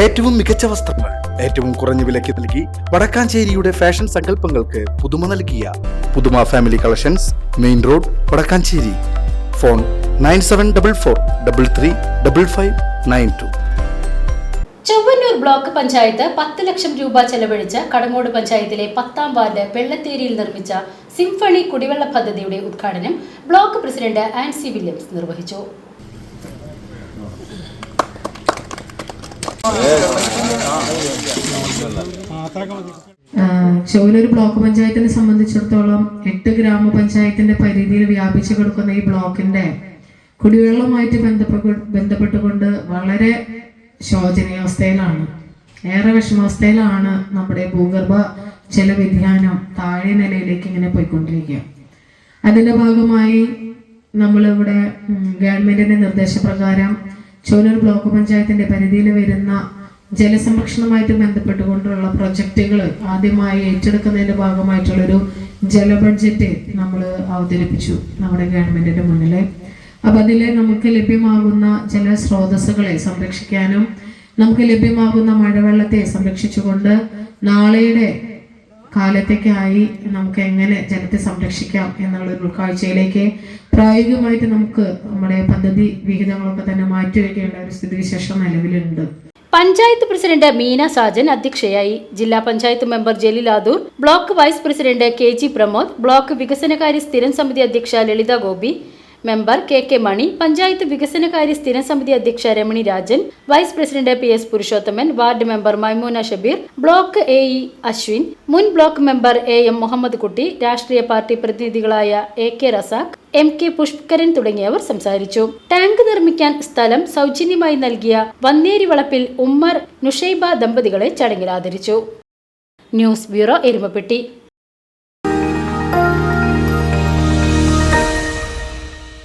ഏറ്റവും മികച്ച വസ്ത്രങ്ങൾ ഏറ്റവും കുറഞ്ഞ വിലയ്ക്ക് നൽകി വടക്കാഞ്ചേരിയുടെ ഫാഷൻ സങ്കല്പങ്ങൾക്ക് പുതുമ നൽകിയ പുതുമ family collections main road Vadakkanchery. Phone nine seven double four double three double five nine two. Chowannur block panchayat പത്ത് ലക്ഷം രൂപ ചെലവഴിച്ച് കടങ്ങോട് പഞ്ചായത്തിലെ പത്താം വാർഡ് വെള്ളത്തേരിയിൽ നിർമ്മിച്ച സിംഫണി കുടിവെള്ള പദ്ധതിയുടെ ഉദ്ഘാടനം ബ്ലോക്ക് പ്രസിഡന്റ് ആൻസി വില്യംസ് നിർവഹിച്ചു. ചോലൂർ ബ്ലോക്ക് പഞ്ചായത്തിനെ സംബന്ധിച്ചിടത്തോളം എട്ട് ഗ്രാമപഞ്ചായത്തിന്റെ പരിധിയിൽ വ്യാപിച്ചു കിടക്കുന്ന ഈ ബ്ലോക്കിന്റെ കുടിവെള്ളവുമായിട്ട് ബന്ധപ്പെട്ടുകൊണ്ട് വളരെ ശോചനീയാവസ്ഥയിലാണ്. ഏറെ വിഷമാവസ്ഥയിലാണ് നമ്മുടെ ഭൂഗർഭ ജലവ്യതിയാനം താഴെ നിലയിലേക്ക് ഇങ്ങനെ പോയിക്കൊണ്ടിരിക്കുക. അതിന്റെ ഭാഗമായി നമ്മളിവിടെ ഗവൺമെന്റിന്റെ നിർദ്ദേശപ്രകാരം ചോലൂർ ബ്ലോക്ക് പഞ്ചായത്തിന്റെ പരിധിയിൽ വരുന്ന ജലസംരക്ഷണവുമായിട്ട് ബന്ധപ്പെട്ടുകൊണ്ടുള്ള പ്രൊജക്റ്റുകൾ ആദ്യമായി ഏറ്റെടുക്കുന്നതിന്റെ ഭാഗമായിട്ടുള്ളൊരു ജല ബഡ്ജറ്റ് നമ്മൾ അവതരിപ്പിച്ചു നമ്മുടെ ഗവൺമെന്റിന്റെ മുന്നിൽ അപ്പൊ അതിൽ നമുക്ക് ലഭ്യമാകുന്ന ജലസ്രോതസ്സുകളെ സംരക്ഷിക്കാനും നമുക്ക് ലഭ്യമാകുന്ന മഴവെള്ളത്തെ സംരക്ഷിച്ചുകൊണ്ട് നാളെയുടെ കാലത്തേക്കായി നമുക്ക് എങ്ങനെ ജലത്തെ സംരക്ഷിക്കാം എന്നുള്ള ഒരു ഉൾക്കാഴ്ചയിലേക്ക് പ്രായോഗികമായിട്ട് നമുക്ക് നമ്മുടെ പദ്ധതി വിഹിതങ്ങളൊക്കെ തന്നെ മാറ്റിവെക്കേണ്ട ഒരു സ്ഥിതിവിശേഷം നിലവിലുണ്ട്. പഞ്ചായത്ത് പ്രസിഡന്റ് മീന സാജൻ അധ്യക്ഷയായി. ജില്ലാ panchayat member Jaleel Adoor block vice president K G Pramod block വികസനകാര്യ സ്ഥിരം സമിതി അധ്യക്ഷ Lalitha Gopi member K K Mani panchayat വികസനകാര്യ സ്ഥിരം സമിതി അധ്യക്ഷ Ramani Rajan vice president P S Purushothaman ward member Maimoona Shabeer block A E Ashwin മുൻ block member A M Muhammad Kutty രാഷ്ട്രീയ party പ്രതിനിധികളായ A K Razak M K Pushkaran തുടങ്ങിയവർ സംസാരിച്ചു. Tank നിർമ്മിക്കാൻ സ്ഥലം സൗജന്യമായി നൽകിയ വന്നേരി വളപ്പിൽ ഉമ്മർ നുഷൈബ ദമ്പതികളെ ചടങ്ങിൽ ആദരിച്ചു. News bureau Erumapetty.